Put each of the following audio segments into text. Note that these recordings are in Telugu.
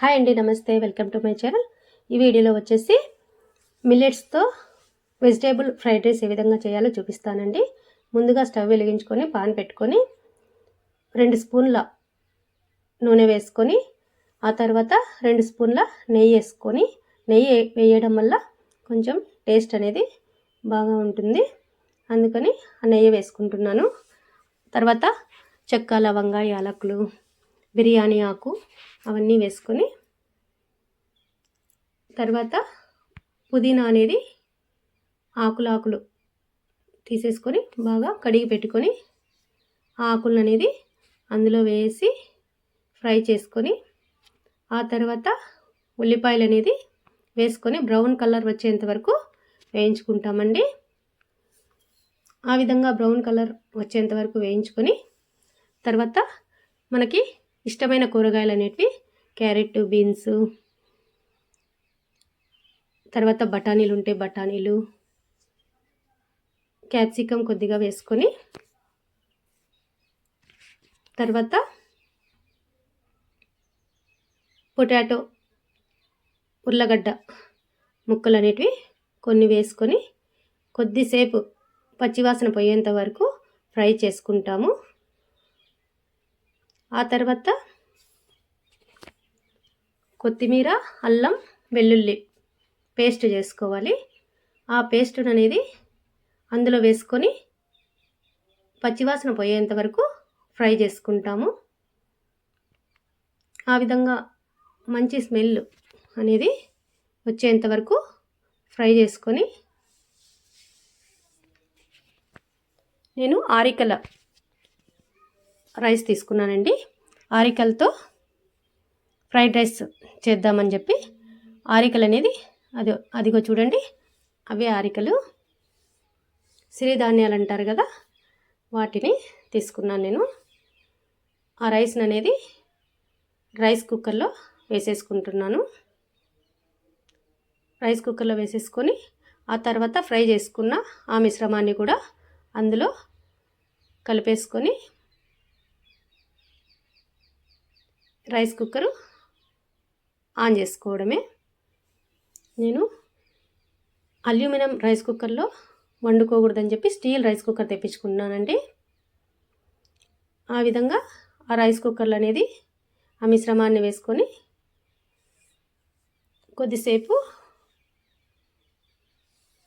హాయ్ అండి నమస్తే వెల్కమ్ టు మై ఛానల్ ఈ వీడియోలో వచ్చేసి మిల్లెట్స్తో వెజిటేబుల్ ఫ్రైడ్ రైస్ ఏ విధంగా చేయాలో చూపిస్తానండి. ముందుగా స్టవ్ వెలిగించుకొని పాన్ పెట్టుకొని రెండు స్పూన్ల నూనె వేసుకొని ఆ తర్వాత రెండు స్పూన్ల నెయ్యి వేసుకొని నెయ్యి వేయడం వల్ల కొంచెం టేస్ట్ అనేది బాగా ఉంటుంది. అందుకని ఆ నెయ్యి వేసుకుంటున్నాను. తర్వాత చెక్క లవంగా యాలకులు బిర్యానీ ఆకు అవన్నీ వేసుకొని తర్వాత పుదీనా అనేది ఆకులాకులు ఆకులు తీసేసుకొని బాగా కడిగి పెట్టుకొని ఆకులను అనేది అందులో వేసి ఫ్రై చేసుకొని ఆ తర్వాత ఉల్లిపాయలు అనేది వేసుకొని బ్రౌన్ కలర్ వచ్చేంత వరకు వేయించుకుంటామండి. ఆ విధంగా బ్రౌన్ కలర్ వచ్చేంత వరకు వేయించుకొని తర్వాత మనకి ఇష్టమైన కూరగాయలు అనేటివి క్యారెట్ బీన్స్ తర్వాత బఠానీలు ఉంటే బఠానీలు క్యాప్సికమ్ కొద్దిగా వేసుకొని తర్వాత పొటాటో ఉర్లగడ్డ ముక్కలు అనేటివి కొన్ని వేసుకొని కొద్దిసేపు పచ్చివాసన పోయేంత వరకు ఫ్రై చేసుకుంటాము. ఆ తర్వాత కొత్తిమీర అల్లం వెల్లుల్లి పేస్ట్ చేసుకోవాలి. ఆ పేస్ట్ అనేది అందులో వేసుకొని పచ్చివాసన పోయేంత వరకు ఫ్రై చేసుకుంటాము. ఆ విధంగా మంచి స్మెల్ అనేది వచ్చేంత వరకు ఫ్రై చేసుకొని నేను ఆరికల రైస్ తీసుకున్నానండి. ఆరికలతో ఫ్రైడ్ రైస్ చేద్దామని చెప్పి ఆరికలు అనేది అది అదిగో చూడండి. అవే ఆరికలు. సిరిధాన్యాలు అంటారు కదా వాటిని తీసుకున్నాను నేను. ఆ రైస్ని అనేది రైస్ కుక్కర్లో వేసేసుకుంటున్నాను. రైస్ కుక్కర్లో వేసేసుకొని ఆ తర్వాత ఫ్రై చేసుకున్న ఆ మిశ్రమాన్ని కూడా అందులో కలిపేసుకొని రైస్ కుక్కరు ఆన్ చేసుకోవడమే. నేను అల్యూమినియం రైస్ కుక్కర్లో వండుకోకూడదని చెప్పి స్టీల్ రైస్ కుక్కర్ తెప్పించుకున్నానండి. ఆ విధంగా ఆ రైస్ కుక్కర్లు అనేది ఆ మిశ్రమాన్ని వేసుకొని కొద్దిసేపు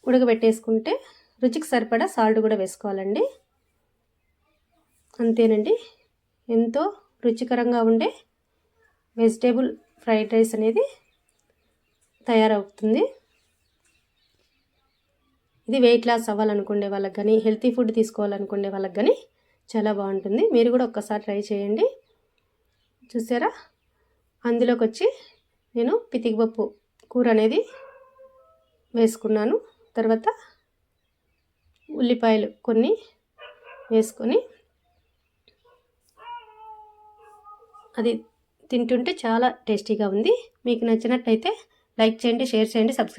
ఉడకబెట్టేసుకుంటే రుచికి సరిపడా సాల్ట్ కూడా వేసుకోవాలండి. అంతేనండి. ఎంతో రుచికరంగా ఉండే వెజిటేబుల్ ఫ్రైడ్ రైస్ అనేది తయారవుతుంది. ఇది వెయిట్ లాస్ అవ్వాలనుకునే వాళ్ళకి కానీ హెల్తీ ఫుడ్ తీసుకోవాలనుకునే వాళ్ళకి కానీ చాలా బాగుంటుంది. మీరు కూడా ఒక్కసారి ట్రై చేయండి. చూసారా? అందులోకి వచ్చి నేను పితికిపప్పు కూర అనేది వేసుకున్నాను. తర్వాత ఉల్లిపాయలు కొన్ని వేసుకొని అది తింటుంటే చాలా టేస్టీగా ఉంది. మీకు నచ్చినట్లయితే లైక్ చేయండి షేర్ చేయండి సబ్స్క్రైబ్